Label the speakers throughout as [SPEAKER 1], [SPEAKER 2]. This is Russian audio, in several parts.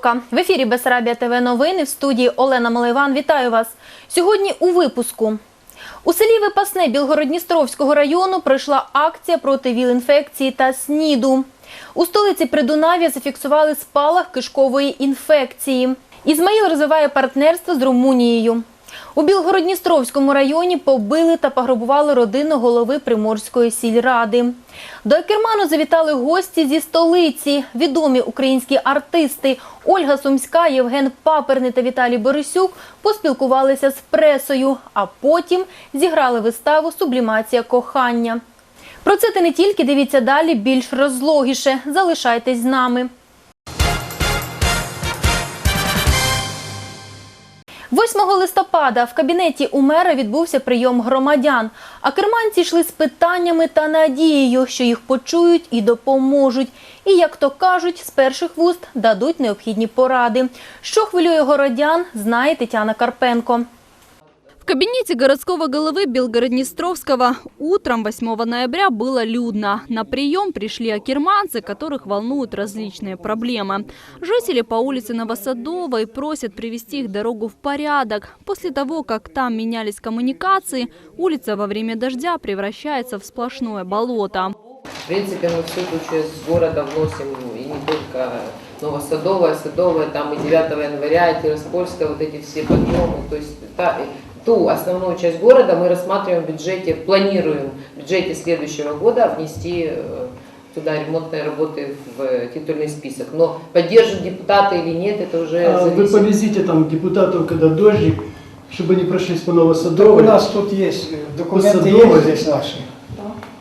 [SPEAKER 1] Вівторка в ефірі Бесарабія ТВ новини в студії Олена Маливан. Вітаю вас сьогодні. У випуску у селі Випасне Білгородністровського району пройшла акція проти ВІЛ-інфекції та СНІДу. У столиці Придунав'я зафіксували спалах кишкової інфекції. Ізмаїл розвиває партнерство з Румунією. У Білгородністровському районі побили та пограбували родину голови Приморської сільради. До Акерману завітали гості зі столиці. Відомі українські артисти Ольга Сумська, Євген Паперний та Віталій Борисюк поспілкувалися з пресою, а потім зіграли виставу Сублімація кохання. Про це та не тільки дивіться далі більш розлогіше. Залишайтесь з нами. 8 листопада в кабінеті у мера відбувся прийом громадян. А керманці йшли з питаннями та надією, що їх почують і допоможуть. І, як то кажуть, з перших вуст дадуть необхідні поради. Що хвилює городян, знає Тетяна Карпенко.
[SPEAKER 2] В кабинете городского головы Белгороднестровского утром 8 ноября было людно. На прием пришли акерманцы, которых волнуют различные проблемы. Жители по улице Новосадовой просят привести их дорогу в порядок. После того, как там менялись коммуникации, улица во время дождя превращается в сплошное болото.
[SPEAKER 3] В принципе, мы всю тучу из города вносим, и не только Новосадовая, Садовая, там и 9 января, и Тираспольская, вот эти все подъемы. То есть ту основную часть города мы рассматриваем в бюджете, планируем в бюджете следующего года внести э, туда ремонтные работы в титульный список. Но поддержат депутаты или нет, это уже
[SPEAKER 4] А Вы
[SPEAKER 3] зависит.
[SPEAKER 4] повезите там депутатов, когда дождик, чтобы они прошлись по
[SPEAKER 5] Так у
[SPEAKER 4] Новосадовой.
[SPEAKER 5] нас тут есть э, документы есть здесь наши.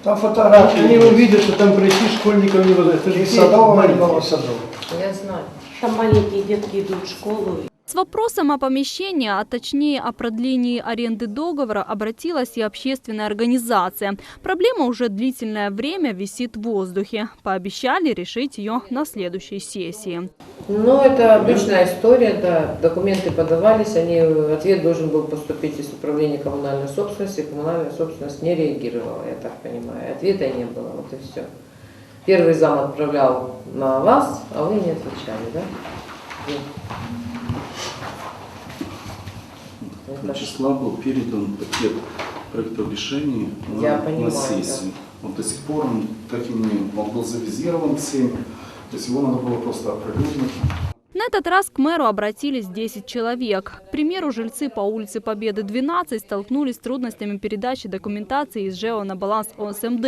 [SPEAKER 5] Там фотографии.
[SPEAKER 4] Они
[SPEAKER 5] есть.
[SPEAKER 4] увидят, что там пройти школьников невозможно. Это же
[SPEAKER 5] садового, и новосадового.
[SPEAKER 3] Я знаю.
[SPEAKER 6] Там маленькие детки идут в школу.
[SPEAKER 2] С вопросом о помещении, а точнее о продлении аренды договора, обратилась и общественная организация. Проблема уже длительное время висит в воздухе. Пообещали решить ее на следующей сессии.
[SPEAKER 3] Ну, это обычная история, да. Документы подавались, они, ответ должен был поступить из управления коммунальной собственности. Коммунальная собственность не реагировала, я так понимаю. Ответа не было, вот и все. Первый зам отправлял на вас, а вы не отвечали, да?
[SPEAKER 7] Числа был передан пакет проектов решений на,
[SPEAKER 3] Я
[SPEAKER 7] на
[SPEAKER 3] понимаю,
[SPEAKER 7] сессию. Вот до сих пор он так и не он был завизирован всеми, то есть его надо было просто опровергнуть.
[SPEAKER 2] На этот раз к мэру обратились 10 человек. К примеру, жильцы по улице Победы 12 столкнулись с трудностями передачи документации из ЖЭО на баланс ОСМД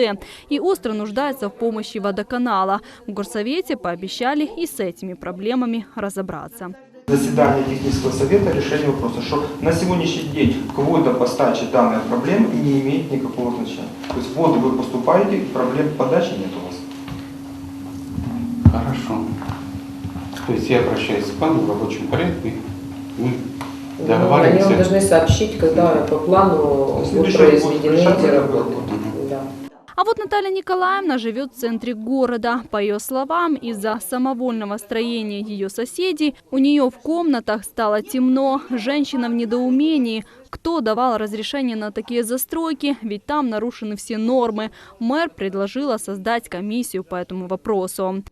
[SPEAKER 2] и остро нуждаются в помощи водоканала. В горсовете пообещали и с этими проблемами разобраться.
[SPEAKER 8] Заседание технического совета решение вопроса, что на сегодняшний день квота постачи данной проблемы не имеет никакого значения. То есть воду вы поступаете, проблем подачи нет у вас.
[SPEAKER 9] Хорошо. То есть я обращаюсь к плану в рабочем порядке. Мы
[SPEAKER 3] Ну, они вам
[SPEAKER 9] договариваемся.
[SPEAKER 3] должны сообщить, когда по плану будут произведены эти работы.
[SPEAKER 2] А вот Наталья Николаевна живет в центре города. По ее словам, из-за самовольного строения ее соседей у нее в комнатах стало темно. Женщина в недоумении. Кто давал разрешение на такие застройки? Ведь там нарушены все нормы. Мэр предложила создать комиссию по этому вопросу.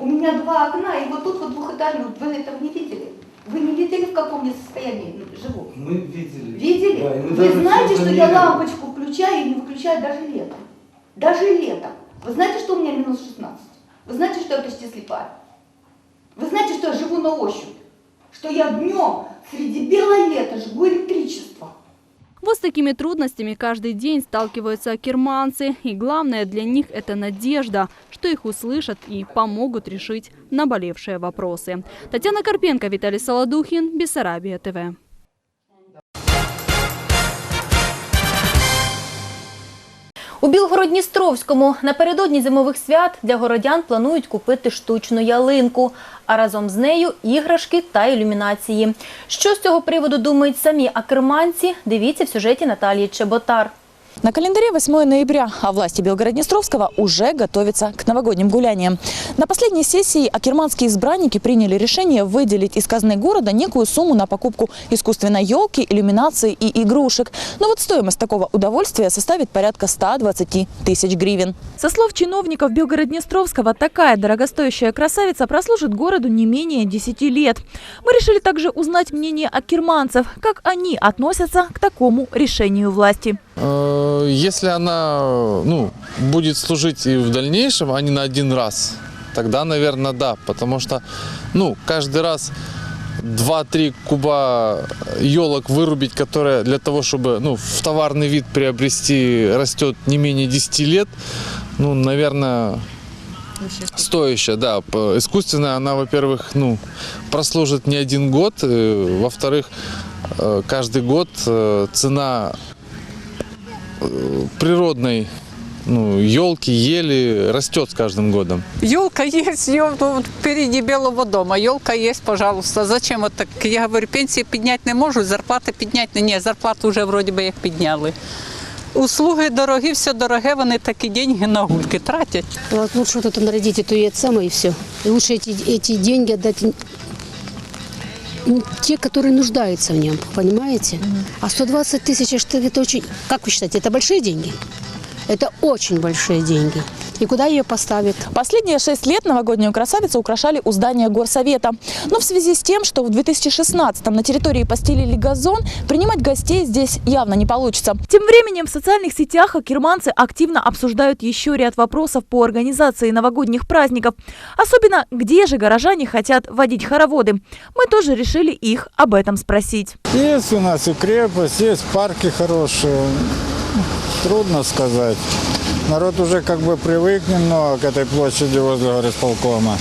[SPEAKER 10] У меня два окна, и вот тут вот двухэтажный, вот вы этого не видели? Вы не видели, в каком я состоянии живу?
[SPEAKER 4] Мы видели.
[SPEAKER 10] Видели?
[SPEAKER 4] Да, мы
[SPEAKER 10] Вы знаете, что я лампочку включаю и не выключаю даже летом? Даже летом. Вы знаете, что у меня минус 16? Вы знаете, что я почти слепая? Вы знаете, что я живу на ощупь? Что я днем среди бела лета жгу электричество?
[SPEAKER 2] Вот с такими трудностями каждый день сталкиваются акерманцы. И главное для них – это надежда, что их услышат и помогут решить наболевшие вопросы. Татьяна Карпенко, Виталий Солодухин, Бессарабия ТВ.
[SPEAKER 1] У Білгородністровському напередодні зимових свят для городян планують купити штучну ялинку, а разом з нею іграшки та ілюмінації. Що з цього приводу думають самі акерманці? Дивіться в сюжеті Наталії Чеботар.
[SPEAKER 11] На календаре 8 ноября, а власти Белгород-Днестровского уже готовятся к новогодним гуляниям. На последней сессии акерманские избранники приняли решение выделить из казны города некую сумму на покупку искусственной елки, иллюминации и игрушек. Но вот стоимость такого удовольствия составит порядка 120 тысяч гривен. Со слов чиновников Белгород-Днестровского, такая дорогостоящая красавица прослужит городу не менее 10 лет. Мы решили также узнать мнение акерманцев, как они относятся к такому решению власти.
[SPEAKER 12] Э, Если она ну, будет служить и в дальнейшем, а не на один раз, тогда, наверное, да. Потому что ну, каждый раз 2-3 куба елок вырубить, которые для того, чтобы ну, в товарный вид приобрести, растет не менее 10 лет, ну, наверное, стоящая, да. Искусственная она, во-первых, ну, прослужит не один год, э, во-вторых, э, каждый год цена природной ну, елки, ели растет с каждым годом.
[SPEAKER 13] Елка есть, елка вот впереди Белого дома. Елка есть, пожалуйста. Зачем вот так? Я говорю, пенсії підняти не можу, зарплати підняти. Ні, зарплату вже вроді би як підняли. Услуги дорогі, все дороге, вони такі деньги на гульки тратять.
[SPEAKER 14] Вот лучше вот это народить эту яйца самое и все. И лучше эти, эти деньги отдать м, м, те, которые нуждаются в нем, понимаете? А 120 тысяч, это, это очень... Как вы считаете, это большие деньги? Это очень большие деньги. И куда ее поставят?
[SPEAKER 11] Последние шесть лет новогоднюю красавицу украшали у здания горсовета. Но в связи с тем, что в 2016 на территории постелили газон, принимать гостей здесь явно не получится. Тем временем в социальных сетях акерманцы активно обсуждают еще ряд вопросов по организации новогодних праздников. Особенно, где же горожане хотят водить хороводы. Мы тоже решили их об этом спросить.
[SPEAKER 15] Есть у нас и крепость, есть парки хорошие. Трудно сказать. Народ уже как бы привык немного к этой площади возле горисполкома.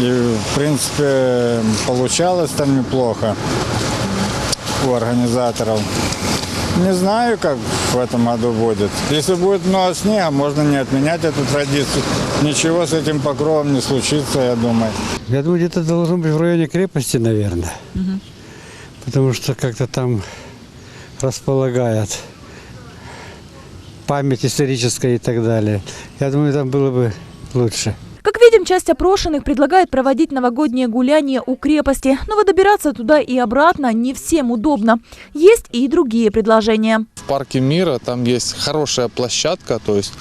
[SPEAKER 15] И, в принципе, получалось там неплохо у организаторов. Не знаю, как в этом году будет. Если будет много снега, можно не отменять эту традицию. Ничего с этим покровом не случится, я думаю.
[SPEAKER 16] Я думаю, где-то должно быть в районе крепости, наверное. Потому что как-то там располагает память историческая и так далее. Я думаю, там было бы лучше.
[SPEAKER 11] Как видим, часть опрошенных предлагает проводить новогодние гуляния у крепости. Но вот добираться туда и обратно не всем удобно. Есть и другие предложения.
[SPEAKER 12] В парке мира там есть хорошая площадка, то есть,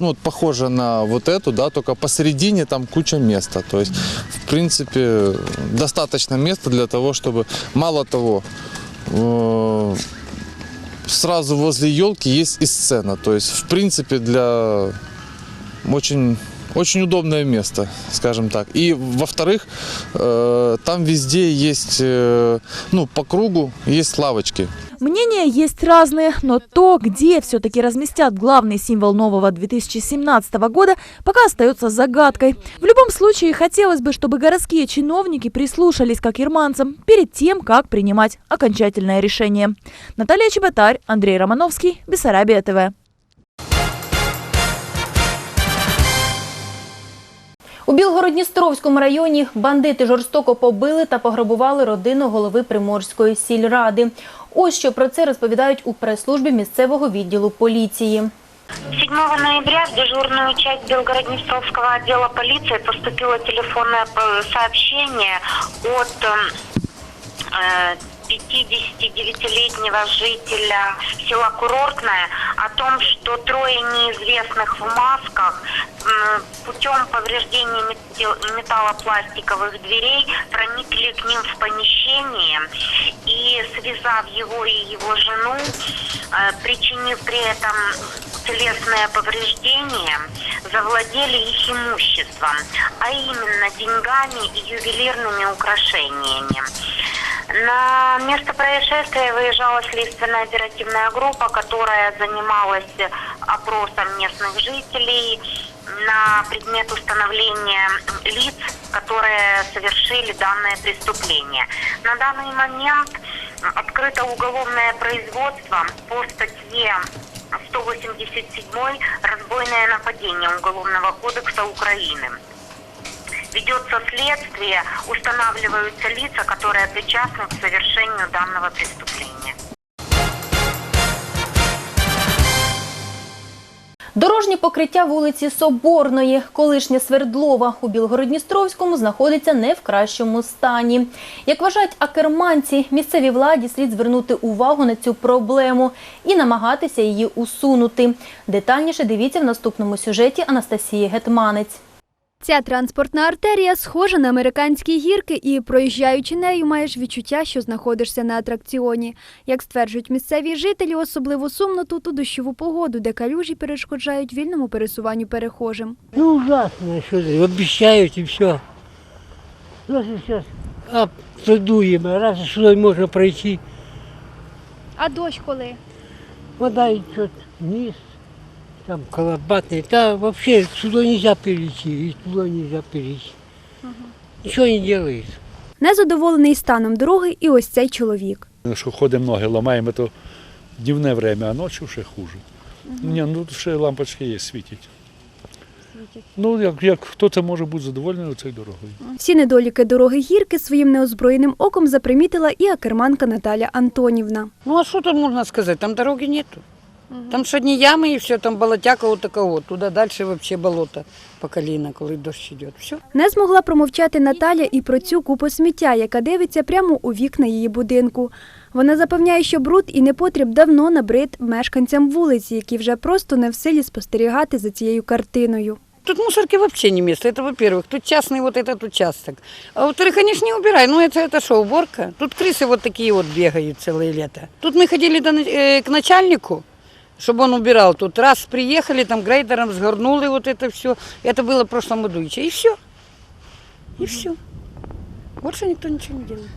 [SPEAKER 12] ну, вот похожа на вот эту, да, только посередине там куча места. То есть, в принципе, достаточно места для того, чтобы, мало того, э, сразу возле елки есть и сцена. То есть, в принципе, для очень очень удобное место, скажем так. И во-вторых, э, там везде есть, э, ну, по кругу есть лавочки.
[SPEAKER 11] Мнения есть разные, но то, где все-таки разместят главный символ нового 2017 года, пока остается загадкой. В случае, хотелось бы, чтобы городские чиновники прислушались к акерманцам перед тем, как принимать окончательное решение. Наталья Чеботарь, Андрей Романовский, Бессарабия ТВ.
[SPEAKER 1] У Білгород-Дністровському районі бандити жорстоко побили та пограбували родину голови Приморської сільради. Ось що про це розповідають у прес-службі місцевого відділу поліції.
[SPEAKER 17] 7 ноября в дежурную часть Белгород-Днестровского отдела полиции поступило телефонное э, сообщение от э, 59-летнего жителя села Курортное о том, что трое неизвестных в масках путем повреждения металлопластиковых дверей проникли к ним в помещение и, связав его и его жену, э, причинив при этом телесное повреждение, завладели их имуществом, а именно деньгами и ювелирными украшениями. На место происшествия выезжала следственная оперативная группа, которая занималась опросом местных жителей на предмет установления лиц, которые совершили данное преступление. На данный момент открыто уголовное производство по статье 187 «Разбойное нападение Уголовного кодекса Украины». Ведется следствие, устанавливаются лица, которые причастны к совершению данного преступления.
[SPEAKER 1] Дорожнє покриття вулиці Соборної, колишня Свердлова у Білгородністровському знаходиться не в кращому стані. Як вважають акерманці, місцевій владі слід звернути увагу на цю проблему і намагатися її усунути. Детальніше дивіться в наступному сюжеті Анастасії Гетманець.
[SPEAKER 18] Ця транспортна артерія схожа на американські гірки, і проїжджаючи нею, маєш відчуття, що знаходишся на атракціоні. Як стверджують місцеві жителі, особливо сумно тут у дощову погоду, де калюжі перешкоджають вільному пересуванню перехожим.
[SPEAKER 19] Ну ужасно, ты, обещают и все. Раз сейчас обсудуемо, раз сюда можно пройти,
[SPEAKER 18] А дощ коли?
[SPEAKER 19] вода идет вниз, там колобатный, да вообще сюда нельзя перейти, и туда нельзя перейти. Ничего не делается.
[SPEAKER 18] Незадоволений станом дороги і ось цей чоловік.
[SPEAKER 20] Що ходимо ноги, ламаємо, то днівне время, а ночі ще хуже. Ні, ну ще лампочки є, світять. Ну, як, як хто це може бути задоволений цією дорогою?
[SPEAKER 18] Всі недоліки дороги гірки своїм неозброєним оком запримітила і акерманка Наталя Антонівна.
[SPEAKER 21] Ну а что там можно сказать? Там дороги нету. Там ж одни ямы и все, там болотяка вот такого. Туда дальше вообще болото по колено, коли дождь идет. Все.
[SPEAKER 18] Не змогла промовчати Наталя і про цю купу сміття, яка дивиться прямо у вікна її будинку. Вона запевняє, що бруд і непотріб давно набрид мешканцям вулиці, які вже просто не в силі спостерігати за цією картиною.
[SPEAKER 21] Тут мусорки вообще не место. Это во-первых. Тут частный вот этот участок. А во-вторых, конечно, не убирай. Ну это, это что, уборка? Тут крысы вот такие вот бегают целое лето. Тут мы ходили до, на- э, к начальнику, чтобы он убирал. Тут раз приехали, там грейдером сгорнули вот это все. Это было в прошлом году. И все. И все. Больше никто ничего не делает.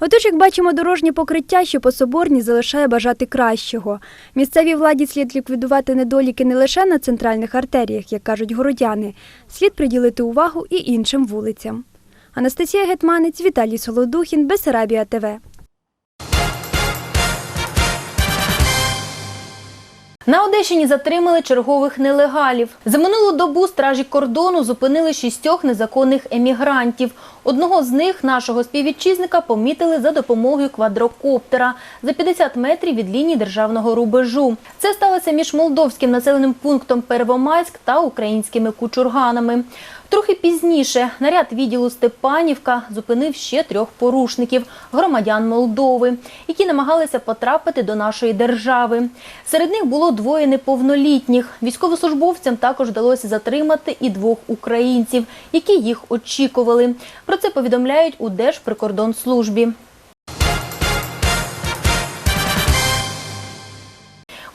[SPEAKER 18] Отож, як бачимо, дорожнє покриття, що по соборні залишає бажати кращого. Місцевій владі слід ліквідувати недоліки не лише на центральних артеріях, як кажуть городяни, слід приділити увагу і іншим вулицям. Анастасія Гетманець, Віталій Солодухін, Бесарабія ТВ.
[SPEAKER 1] На Одещині затримали чергових нелегалів. За минулу добу стражі кордону зупинили шістьох незаконних емігрантів. Одного з них, нашого співвітчизника, помітили за допомогою квадрокоптера за 50 метрів від лінії державного рубежу. Це сталося між молдовським населеним пунктом Первомайськ та українськими кучурганами. Трохи пізніше наряд відділу Степанівка зупинив ще трьох порушників громадян Молдови, які намагалися потрапити до нашої держави. Серед них було двоє неповнолітніх. Військовослужбовцям також вдалося затримати і двох українців, які їх очікували. Про це повідомляють у Держприкордонслужбі.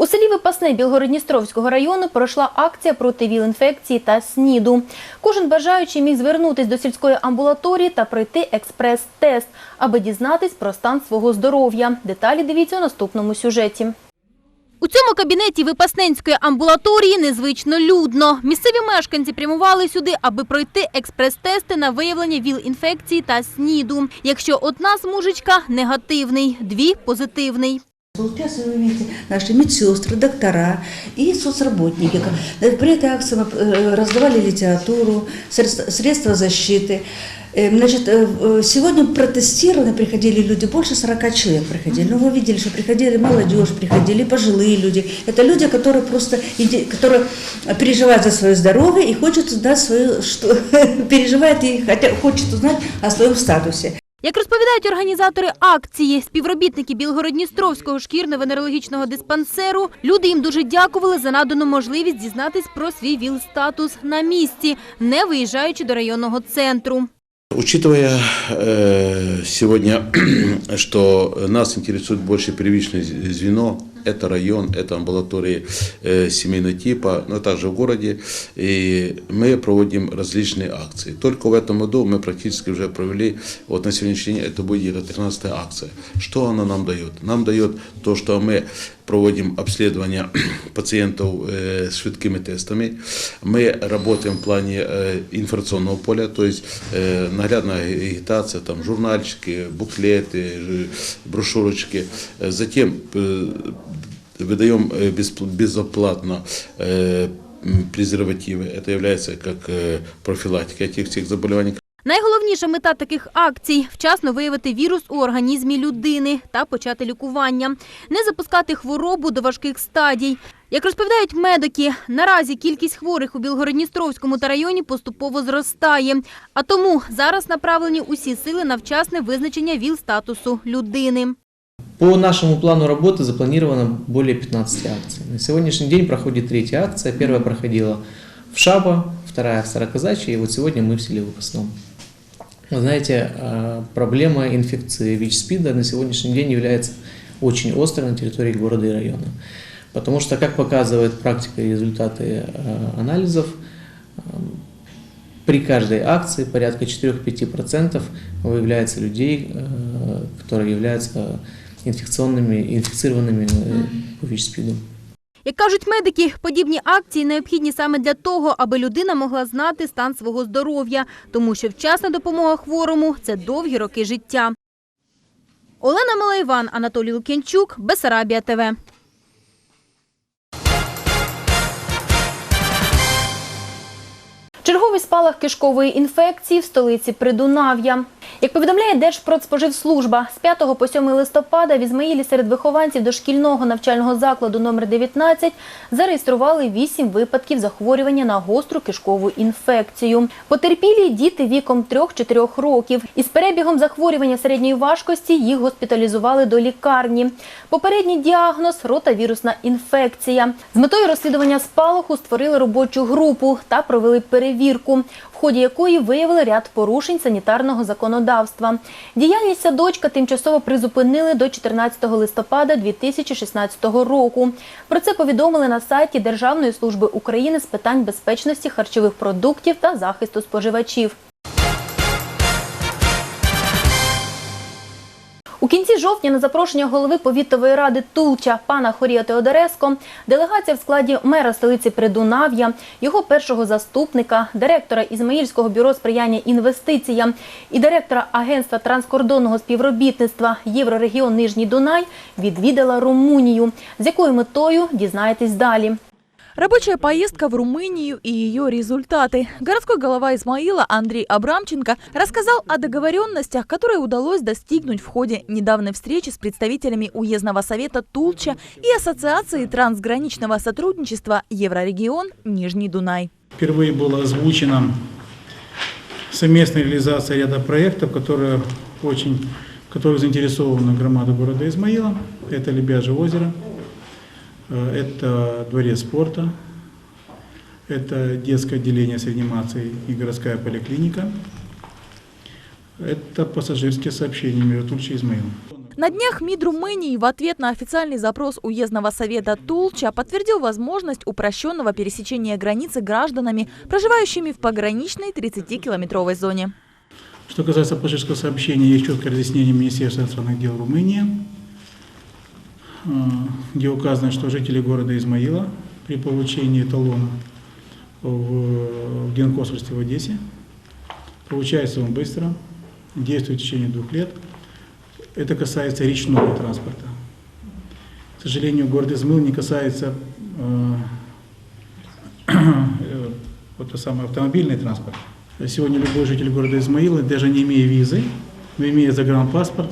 [SPEAKER 1] У селі Випасне Білгородністровського району пройшла акція проти ВІЛ-інфекції та СНІДу. Кожен бажаючий міг звернутись до сільської амбулаторії та пройти експрес-тест, аби дізнатись про стан свого здоров'я. Деталі дивіться у наступному сюжеті. У цьому кабінеті Випасненської амбулаторії незвично людно. Місцеві мешканці прямували сюди, аби пройти експрес-тести на виявлення ВІЛ-інфекції та СНІДу. Якщо одна смужечка – негативний, дві – позитивний.
[SPEAKER 22] Сейчас вы видите наши медсестры, доктора и соцработники. При этой акции э, раздавали литературу, средства защиты. Э, Значит, э, э, сегодня протестированы приходили люди, больше 40 человек приходили. Но вы видели, что приходили молодежь, приходили пожилые люди. Это люди, которые просто которые переживают за свое здоровье и хочет узнать свое, что переживает и хотя, хочет узнать о своем статусе.
[SPEAKER 1] Як розповідають організатори акції, співробітники Білгородністровського шкірно-венерологічного диспансеру, люди їм дуже дякували за надану можливість дізнатись про свій ВІЛ-статус на місці, не виїжджаючи до районного центру.
[SPEAKER 23] Учитывая э, сегодня, что нас интересует больше первичное звено, это район, это амбулатории э, семейного типа, но также в городе, и мы проводим различные акции. Только в этом году мы практически уже провели, вот на сегодняшний день это будет где-то 13 акция. Что она нам дает? Нам дает то, что мы проводим обследование пациентов э, с швидкими тестами. Мы работаем в плане э, информационного поля, то есть э, наглядная агитация, там журнальчики, буклеты, ж- брошюрочки. Э, Затем э, выдаем э, бесп- безоплатно э, м, презервативы. Это является как э, профилактика этих всех заболеваний.
[SPEAKER 1] Найголовніша мета таких акцій вчасно виявити вірус у організмі людини та почати лікування, не запускати хворобу до важких стадій. Як розповідають медики, наразі кількість хворих у Білгородністровському та районі поступово зростає. А тому зараз направлені усі сили на вчасне визначення ВІЛ-статусу людини.
[SPEAKER 24] По нашему плану работы запланировано более 15 акций. На сегодняшний день проходит третья акция. Первая проходила в Шаба, вторая в Староказачье, и вот сегодня мы в селе Выпускном. Вы знаете, э, проблема инфекции ВИЧ-СПИДа на сегодняшний день является очень острой на территории города и района. Потому что, как показывает практика и результаты э, анализов, э, при каждой акции порядка 4-5% выявляется людей, которые являются инфекционными, инфицированными э, ВИЧ-СПИДом.
[SPEAKER 1] Як кажуть медики, подібні акції необхідні саме для того, аби людина могла знати стан свого здоров'я, тому що вчасна допомога хворому це довгі роки життя. Олена Малайван, Анатолій Лук'янчук, Бесарабія ТВ. Черговий спалах кишкової інфекції в столиці Придунав'я. Як повідомляє Держпродспоживслужба, з 5 по 7 листопада в Ізмаїлі серед вихованців дошкільного навчального закладу номер 19 зареєстрували 8 випадків захворювання на гостру кишкову інфекцію. Потерпілі діти віком 3-4 років. Із перебігом захворювання середньої важкості їх госпіталізували до лікарні. Попередній діагноз ротавірусна інфекція. З метою розслідування спалаху створили робочу групу та провели перевірку, в ході якої виявили ряд порушень санітарного законодавства. Діяльність садочка тимчасово призупинили до 14 листопада 2016 року. Про це повідомили на сайті Державної служби України з питань безпечності харчових продуктів та захисту споживачів. У кінці жовтня на запрошення голови повітової ради Тулча пана Хорія Теодореско делегація в складі мера столиці Придунав'я, його першого заступника, директора Ізмаїльського бюро сприяння інвестиціям і директора Агентства транскордонного співробітництва Єврорегіон Нижній Дунай відвідала Румунію. З якою метою дізнаєтесь далі.
[SPEAKER 11] Рабочая поездка в Румынию и ее результаты. Городской голова Измаила Андрей Абрамченко рассказал о договоренностях, которые удалось достигнуть в ходе недавней встречи с представителями уездного совета Тулча и Ассоциации трансграничного сотрудничества Еврорегион Нижний Дунай.
[SPEAKER 4] Впервые было озвучено совместная реализация ряда проектов, которые очень, в которых заинтересована громада города Измаила. Это Лебяжье озеро, это дворец спорта, это детское отделение с реанимацией и городская поликлиника. Это пассажирские сообщения между Тульчей и Измаилом.
[SPEAKER 11] На днях МИД Румынии в ответ на официальный запрос уездного совета Тулча подтвердил возможность упрощенного пересечения границы гражданами, проживающими в пограничной 30-километровой зоне.
[SPEAKER 4] Что касается пассажирского сообщения, есть четкое разъяснение Министерства иностранных дел Румынии, э, где указано, что жители города Измаила при получении талона в, генконсульстве в Одессе получается он быстро, действует в течение двух лет. Это касается речного транспорта. К сожалению, город Измаил не касается э, э, вот то самое автомобильный транспорт. Сегодня любой житель города Измаила, даже не имея визы, но имея загранпаспорт,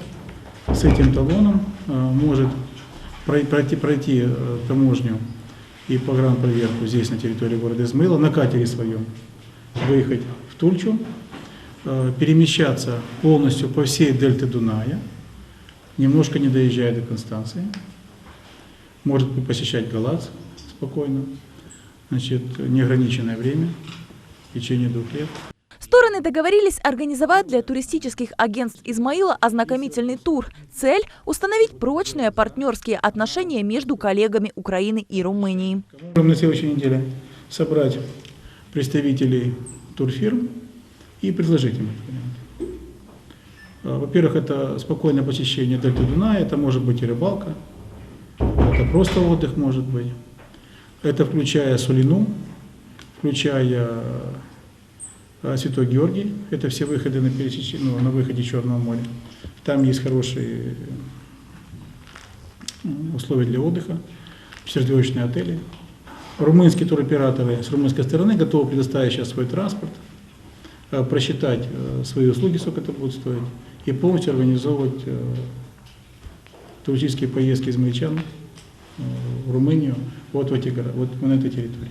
[SPEAKER 4] с этим талоном э, может пройти, пройти э, таможню и погранпроверку здесь, на территории города Измаила, на катере своем, выехать в Тульчу, э, перемещаться полностью по всей дельте Дуная, немножко не доезжая до Констанции, может посещать Галац спокойно, значит, неограниченное время, в течение двух лет.
[SPEAKER 11] Стороны договорились организовать для туристических агентств Измаила ознакомительный тур. Цель – установить прочные партнерские отношения между коллегами Украины и Румынии.
[SPEAKER 4] На следующей неделе собрать представителей турфирм и предложить им вариант. А, Во-первых, это спокойное посещение дельты Дуная, это может быть и рыбалка, это просто отдых может быть. Это включая Сулину, включая Святой Георгий, это все выходы на, пересеч... ну, на выходе Черного моря. Там есть хорошие условия для отдыха, сердечные отели. Румынские туроператоры с румынской стороны готовы предоставить сейчас свой транспорт э, просчитать э, свои услуги, сколько это будет стоить, и полностью организовывать э, туристические поездки измельчан э, в Румынию вот в эти города, вот на этой территории.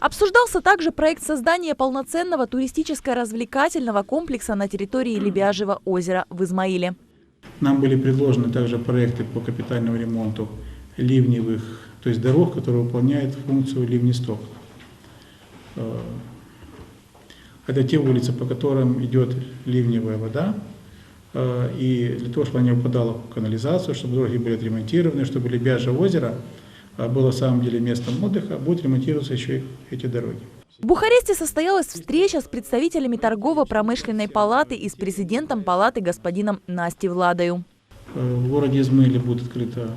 [SPEAKER 11] Обсуждался также проект создания полноценного туристическо-развлекательного комплекса на территории Лебяжьего озера в Измаиле.
[SPEAKER 4] Нам были предложены также проекты по капитальному ремонту ливневых, то есть дорог, которые выполняют функцию ливнесток. Э, Это те улицы, по которым идет ливневая вода, э, и для того, чтобы она не упадала в канализацию, чтобы дороги были отремонтированы, чтобы Лебяжье озеро было в самом деле местом отдыха, будут ремонтироваться еще и эти дороги.
[SPEAKER 11] В Бухаресте состоялась встреча с представителями торгово-промышленной палаты и с президентом палаты господином Насти Владою.
[SPEAKER 4] Э, В городе Измаиле будет открыт э,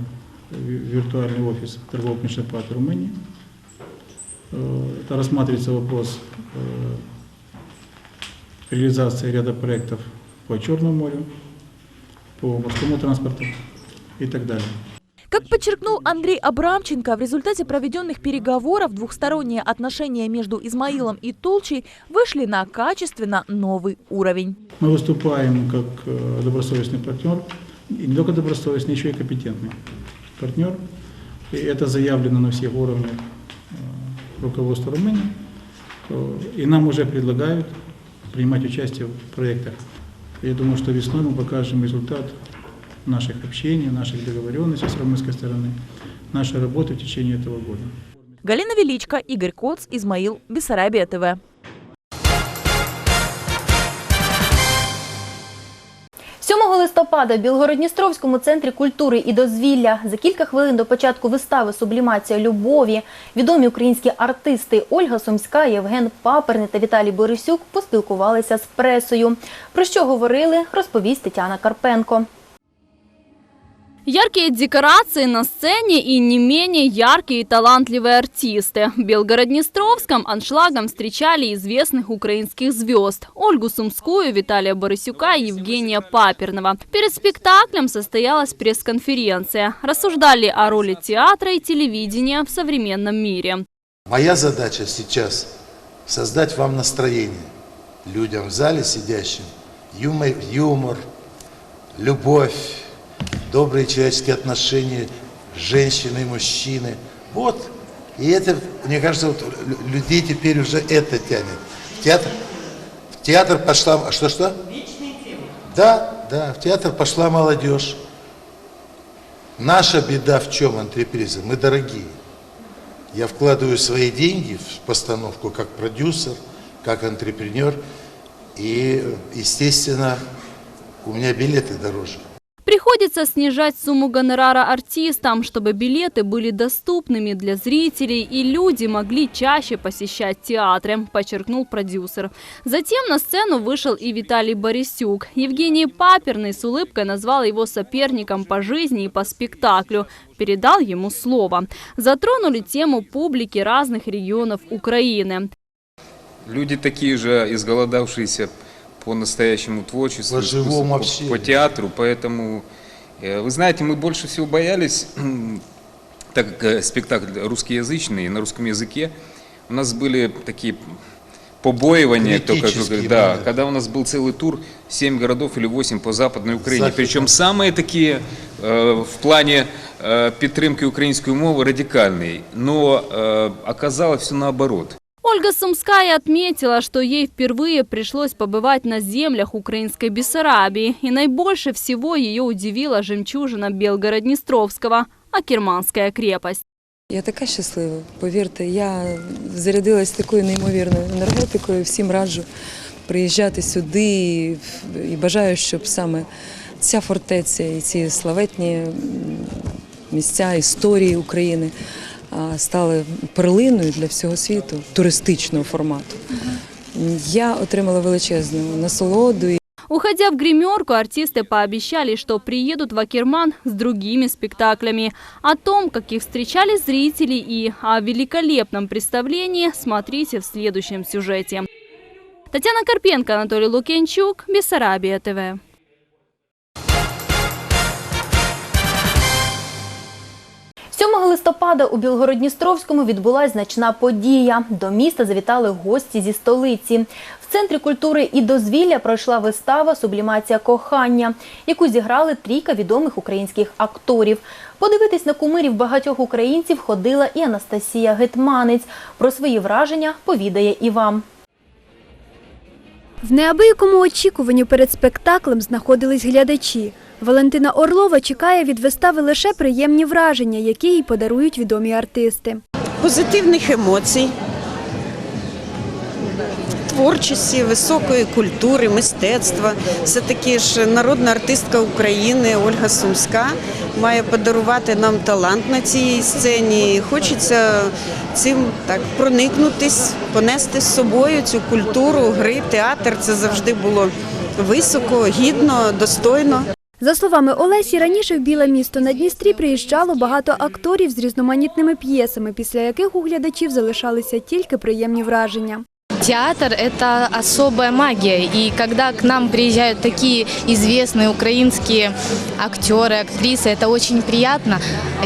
[SPEAKER 4] ви- виртуальный офис торгово-промышленной палаты Румынии. Э, Это рассматривается вопрос реализации ряда проектов по Черному морю, по морскому транспорту и так далее.
[SPEAKER 11] Как подчеркнул Андрей Абрамченко, в результате проведенных переговоров двухсторонние отношения между Измаилом и Тулчей вышли на качественно новый уровень.
[SPEAKER 4] Мы выступаем как э, добросовестный партнер, и не только добросовестный, еще и компетентный партнер. И это заявлено на всех уровнях э, руководства Румынии. Э, И нам уже предлагают принимать участие в проектах. Я думаю, что весной мы покажем результат наших общений, наших договоренностей с румынской стороны, нашей работы в течение этого года.
[SPEAKER 11] Галина Величко, Игорь Коц, Измаил, Бессарабия ТВ.
[SPEAKER 1] 7 листопада в Білгородністровському центрі культури і дозвілля за кілька хвилин до початку вистави Сублімація любові відомі українські артисти Ольга Сумська, Євген Паперний та Віталій Борисюк поспілкувалися з пресою. Про що говорили, розповість Тетяна Карпенко.
[SPEAKER 2] Яркие декорации на сцене и не менее яркие и талантливые артисты. В Белгород-Днестровском аншлагом встречали известных украинских звезд Ольгу Сумскую, Виталия Борисюка и Евгения Паперного. Перед спектаклем состоялась пресс-конференция. Рассуждали о роли театра и телевидения в современном мире.
[SPEAKER 25] Моя задача сейчас создать вам настроение, людям в зале сидящим, юмор любовь, добрые человеческие отношения женщины и мужчины. Вот. И это, мне кажется, вот лю- людей теперь уже это тянет. В театр, в театр пошла... Что-что? Да, да, в театр пошла молодежь. Наша беда в чем, антрепризы? Мы дорогие. Я вкладываю свои деньги в постановку как продюсер, как антрепренер. И, естественно, у меня билеты дороже.
[SPEAKER 2] Приходится снижать сумму гонорара артистам, чтобы билеты были доступными для зрителей и люди могли чаще посещать театры, подчеркнул продюсер. Затем на сцену вышел и Виталий Борисюк. Евгений Паперный с улыбкой назвал его соперником по жизни и по спектаклю. Передал ему слово. Затронули тему публики разных регионов Украины.
[SPEAKER 26] Люди такие же изголодавшиеся по настоящему творчеству,
[SPEAKER 25] По живому
[SPEAKER 26] по,
[SPEAKER 25] общению.
[SPEAKER 26] по театру, поэтому, э, вы знаете, мы больше всего боялись, так как э, спектакль русскоязычный, на русском языке, у нас были такие побоивания, кто как
[SPEAKER 25] Критические
[SPEAKER 26] говорит, да,
[SPEAKER 25] моменты.
[SPEAKER 26] когда у нас был целый тур, 7 городов или 8 по Западной Украине,
[SPEAKER 25] Західна.
[SPEAKER 26] причем самые такие э, в плане э, підтримки української мови радикальные, но э, оказалось все наоборот.
[SPEAKER 2] Ольга Сумская отметила, что ей впервые пришлось побывать на землях украинской Бессарабии, и наибольше всего ее удивила жемчужина Белгород-Днестровского – Акерманская крепость.
[SPEAKER 27] Я така щаслива, повірте, я зарядилась такою неймовірною енергетикою. Всім раджу приїжджати сюди і, і бажаю, щоб саме ця фортеця і ці славетні м, місця історії України а, стали перлиною для всього світу туристичного формату. Я отримала величезну насолоду.
[SPEAKER 2] Уходя в гримерку, артисты пообещали, что приедут в Акерман с другими спектаклями. О том, как их встречали зрители и о великолепном представлении смотрите в следующем сюжете. Татьяна Карпенко, Анатолий Лукенчук, Бессарабия ТВ.
[SPEAKER 1] Листопада у Білгородністровському відбулася значна подія. До міста завітали гості зі столиці. В центрі культури і дозвілля пройшла вистава Сублімація кохання, яку зіграли трійка відомих українських акторів. Подивитись на кумирів багатьох українців ходила і Анастасія Гетманець. Про свої враження повідає і вам.
[SPEAKER 18] В неабиякому очікуванні перед спектаклем знаходились глядачі. Валентина Орлова чекає від вистави лише приємні враження, які їй подарують відомі артисти.
[SPEAKER 28] позитивних емоцій, творчості, високої культури, мистецтва. Все-таки ж народна артистка України Ольга Сумська має подарувати нам талант на цій сцені. Хочеться цим так проникнутись, понести з собою цю культуру, гри, театр. Це завжди було високо, гідно, достойно.
[SPEAKER 18] За словами Олесі, раніше в Біле місто на Дністрі приїжджало багато акторів з різноманітними п'єсами, після яких у глядачів залишалися тільки приємні враження.
[SPEAKER 29] Театр – это особая магия, и когда к нам приезжают такие известные украинские актеры, актрисы, это очень приятно.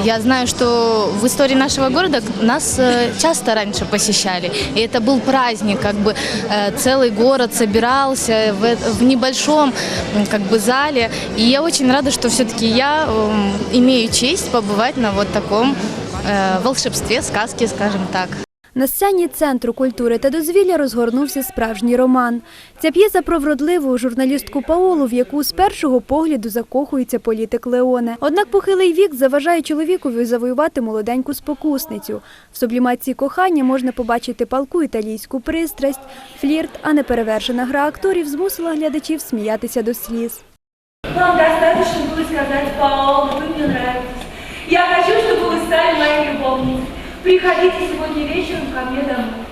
[SPEAKER 29] Я знаю, что в истории нашего города нас э, часто раньше посещали, и это был праздник, как бы э, целый город собирался в, в небольшом как бы зале, и я очень рада, что все-таки я м, имею честь побывать на вот таком э, волшебстве, сказке, скажем так.
[SPEAKER 18] На сцені Центру культури та дозвілля розгорнувся справжній роман. Ця п'єса про вродливу журналістку Паолу, в яку з першого погляду закохується політик Леоне. Однак похилий вік заважає чоловікові завоювати молоденьку спокусницю. В сублімації кохання можна побачити палку італійську пристрасть, флірт, а неперевершена гра акторів змусила глядачів сміятися до сліз.
[SPEAKER 30] Вам достаточно будет сказать, Паола, вы мне нравитесь. Я хочу, чтобы вы стали моей любовницей. Приходите сегодня вечером ко мне домой.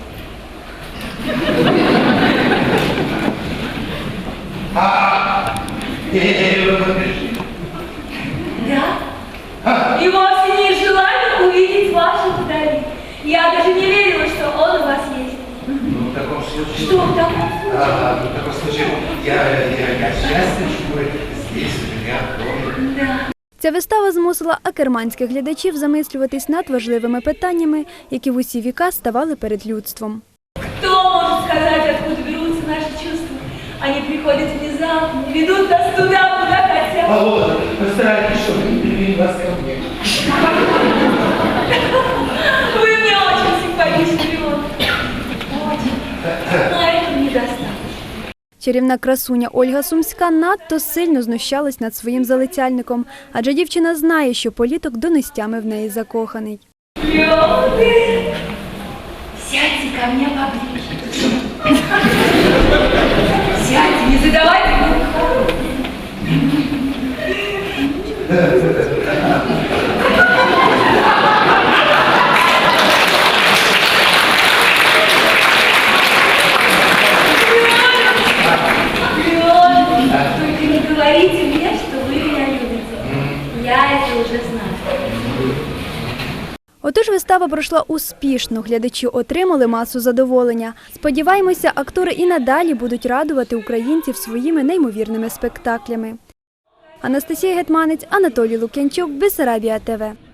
[SPEAKER 30] Да? И вовсе не желаю увидеть вашу вдали. Я даже не верила, что он у вас есть.
[SPEAKER 31] Ну, в таком случае...
[SPEAKER 30] Что в таком случае?
[SPEAKER 31] А, ну, в таком случае я, я, я счастлив, что вы здесь у меня в доме.
[SPEAKER 30] Да.
[SPEAKER 18] Ця вистава змусила акерманських глядачів замислюватись над важливими питаннями, які в усі віка ставали перед людством.
[SPEAKER 30] Хто може сказати, откуда беруться наші чувства? Вони приходять внезапно, ведуть нас туда, куда хотять.
[SPEAKER 31] Володя, постарайтесь, щоб не привели вас
[SPEAKER 18] Чарівна красуня Ольга Сумська надто сильно знущалась над своїм залицяльником, адже дівчина знає, що політок до нестями в неї закоханий.
[SPEAKER 30] Леоны, сядьте ко мне поближе. Сядьте, не задавайте глупых
[SPEAKER 18] Отож, вистава пройшла успішно. Глядачі отримали масу задоволення. Сподіваємося, актори і надалі будуть радувати українців своїми неймовірними спектаклями. Анастасія Гетманець, Анатолій Лук'янчук, Бесарабія ТВ.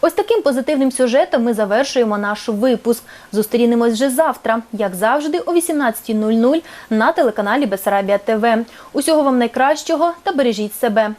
[SPEAKER 1] Ось таким позитивним сюжетом ми завершуємо наш випуск. Зустрінемось вже завтра, як завжди, о 18.00 на телеканалі Бесарабія ТВ. Усього вам найкращого та бережіть себе.